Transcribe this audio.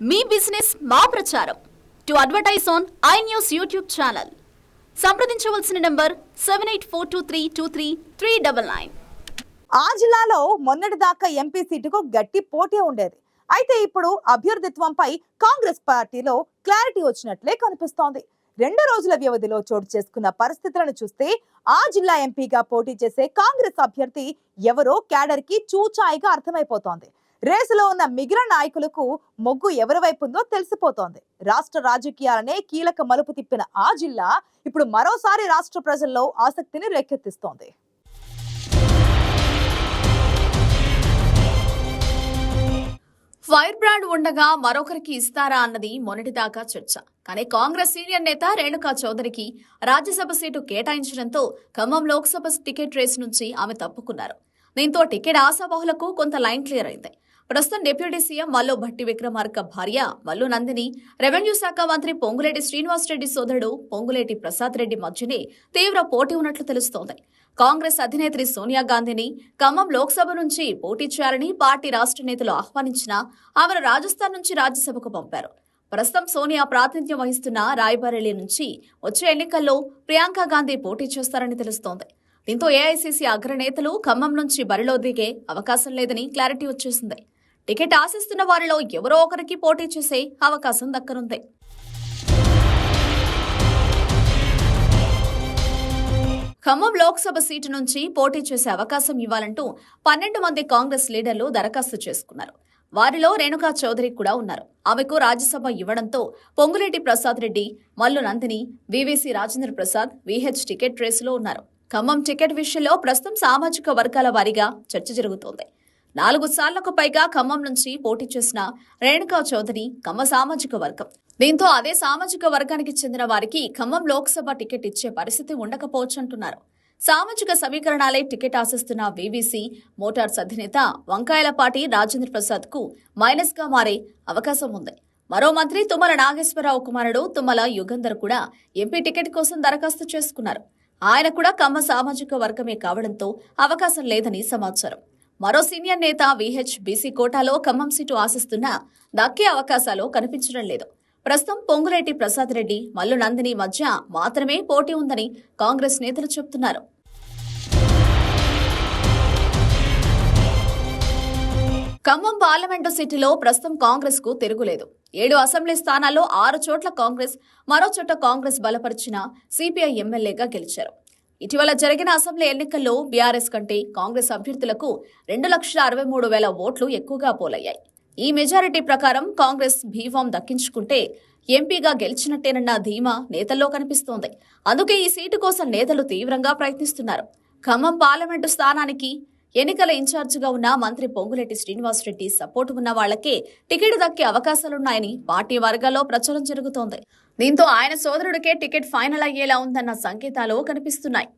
మీ business మా ప్రచారం. To advertise on I news YouTube channel. సంప్రదించవలసిన number seven eight four two three two three three double nine. ఆ జిల్లాలో మొన్నటిదాకా MP సీటుకు గట్టి పోటీ ఉండేది. అయితే ఇప్పుడు అభ్యర్థిత్వంపై కాంగ్రెస్ పార్టీలో క్లారిటీ వచ్చినట్లే కనిపిస్తోంది. రెండు రోజుల వ్యవధిలో చోటు చేసుకున్న పరిస్థితులను చూస్తే ఆ జిల్లా ఎంపీగా పోటీ చేసే కాంగ్రెస్ అభ్యర్థి ఎవరో క్యాడర్కి చూచాయిగా అర్థమైపోతోంది. రేసులో ఉన్న మిగిలిన నాయకులకు మొగ్గు ఎవరి వైపు ఉందో తెలిసిపోతోంది. రాష్ట్ర రాజకీయాలనే కీలక మలుపు తిప్పిన ఆ జిల్లా ఇప్పుడు మరోసారి రాష్ట్ర ప్రజల్లో ఆసక్తిని రేకెత్తిస్తోంది. ఫైర్ బ్రాండ్ ఉండగా మరొకరికి ఇస్తారా అన్నది మొన్నటిదాకా చర్చ. కానీ కాంగ్రెస్ సీనియర్ నేత రేణుకా చౌదరికి రాజ్యసభ సీటు కేటాయించడంతో ఖమ్మం లోక్సభ టికెట్ రేసు నుంచి ఆమె తప్పుకున్నారు. దీంతో టికెట్ ఆశాబహులకు కొంత లైన్ క్లియర్ అయింది. ప్రస్తుతం డిప్యూటీ సీఎం మల్లు భట్టి విక్రమార్క భార్య మల్లు నందిని రెవెన్యూ శాఖ మంత్రి పొంగులేటి శ్రీనివాసరెడ్డి సోదరుడు పొంగులేటి ప్రసాద్ రెడ్డి మధ్యనే తీవ్ర పోటీ ఉన్నట్లు తెలుస్తోంది. కాంగ్రెస్ అధినేత్రి సోనియా గాంధీని ఖమ్మం లోక్సభ నుంచి పోటీ చేయాలని పార్టీ రాష్ట్ర నేతలు ఆహ్వానించినా ఆమెను రాజస్థాన్ నుంచి రాజ్యసభకు పంపారు. ప్రస్తుతం సోనియా ప్రాతినిధ్యం వహిస్తున్న రాయ్బరేలీ నుంచి వచ్చే ఎన్నికల్లో ప్రియాంక గాంధీ పోటీ చేస్తారని తెలుస్తోంది. దీంతో ఏఐసీసీ అగ్రనేతలు ఖమ్మం నుంచి బరిలో దిగే అవకాశం లేదని క్లారిటీ వచ్చేసింది. టికెట్ ఆశిస్తున్న వారిలో ఎవరో ఒకరికి పోటీ చేసే అవకాశం దక్కనుంది ఖమ్మం లోక్సభ సీటు నుంచి పోటీ చేసే అవకాశం ఇవ్వాలంటూ పన్నెండు మంది కాంగ్రెస్ లీడర్లు దరఖాస్తు చేసుకున్నారు. వారిలో రేణుకా చౌదరి కూడా ఉన్నారు. ఆమెకు రాజ్యసభ ఇవ్వడంతో Ponguleti Prasad Reddy Mallu Nandini VVC Rajendra Prasad VH ticket రేసులో ఉన్నారు. ఖమ్మం టికెట్ విషయంలో ప్రస్తుతం సామాజిక వర్గాల వారీగా చర్చ జరుగుతోంది. నాలుగు సార్లకు పైగా ఖమ్మం నుంచి పోటీ చేసిన రేణుకా చౌదరి ఖమ్మ సామాజిక వర్గం. దీంతో అదే సామాజిక వర్గానికి చెందిన వారికి ఖమ్మం లోక్సభ టికెట్ ఇచ్చే పరిస్థితి ఉండకపోవచ్చంటున్నారు. సామాజిక సమీకరణాలే టికెట్ ఆశిస్తున్న వీవీసీ మోటార్స్ అధినేత వంకాయలపాటి రాజేంద్ర ప్రసాద్కు మైనస్గా మారే అవకాశం ఉంది. మరో మంత్రి తుమ్మల నాగేశ్వరరావు కుమారుడు తుమ్మల యుగంధర్ కూడా ఎంపీ టికెట్ కోసం దరఖాస్తు చేసుకున్నారు. ఆయన కూడా కమ్మ సామాజిక వర్గమే కావడంతో అవకాశం లేదని సమాచారం. మరో సీనియర్ నేత విహెచ్ బీసీ కోటాలో ఖమ్మం సీటు ఆశిస్తున్నా దక్కే అవకాశాలు కనిపించడం లేదు. ప్రస్తుతం పొంగులేటి ప్రసాద్ రెడ్డి మల్లు నందిని మధ్య మాత్రమే పోటీ ఉందని కాంగ్రెస్ నేతలు చెబుతున్నారు. ఖమ్మం పార్లమెంటు సిటీలో ప్రస్తుతం కాంగ్రెస్కు తిరుగులేదు. ఏడు అసెంబ్లీ స్థానాల్లో ఆరు చోట్ల కాంగ్రెస్ మరో చోట కాంగ్రెస్ బలపరిచిన సిపిఐ ఎమ్మెల్యేగా గెలిచారు. ఇటీవల జరిగిన అసెంబ్లీ ఎన్నికల్లో బీఆర్ఎస్ కంటే కాంగ్రెస్ అభ్యర్థులకు రెండు లక్షల అరవై మూడు వేల ఓట్లు ఎక్కువగా పోలయ్యాయి. ఈ మెజారిటీ ప్రకారం కాంగ్రెస్ భీవం దక్కించుకుంటే ఎంపీగా గెలిచినట్టేనన్న ధీమా నేతల్లో కనిపిస్తోంది. అందుకే ఈ సీటు కోసం నేతలు తీవ్రంగా ప్రయత్నిస్తున్నారు. ఖమ్మం పార్లమెంటు స్థానానికి ఎన్నికల ఇన్ఛార్జిగా ఉన్న మంత్రి పొంగులెట్టి శ్రీనివాసరెడ్డి సపోర్టు ఉన్న వాళ్ళకే టికెట్ దక్కే అవకాశాలున్నాయని పార్టీ వర్గాల్లో ప్రచారం జరుగుతోంది. దీంతో ఆయన సోదరుడికే టికెట్ ఫైనల్ అయ్యేలా ఉందన్న సంకేతాలు కనిపిస్తున్నాయి.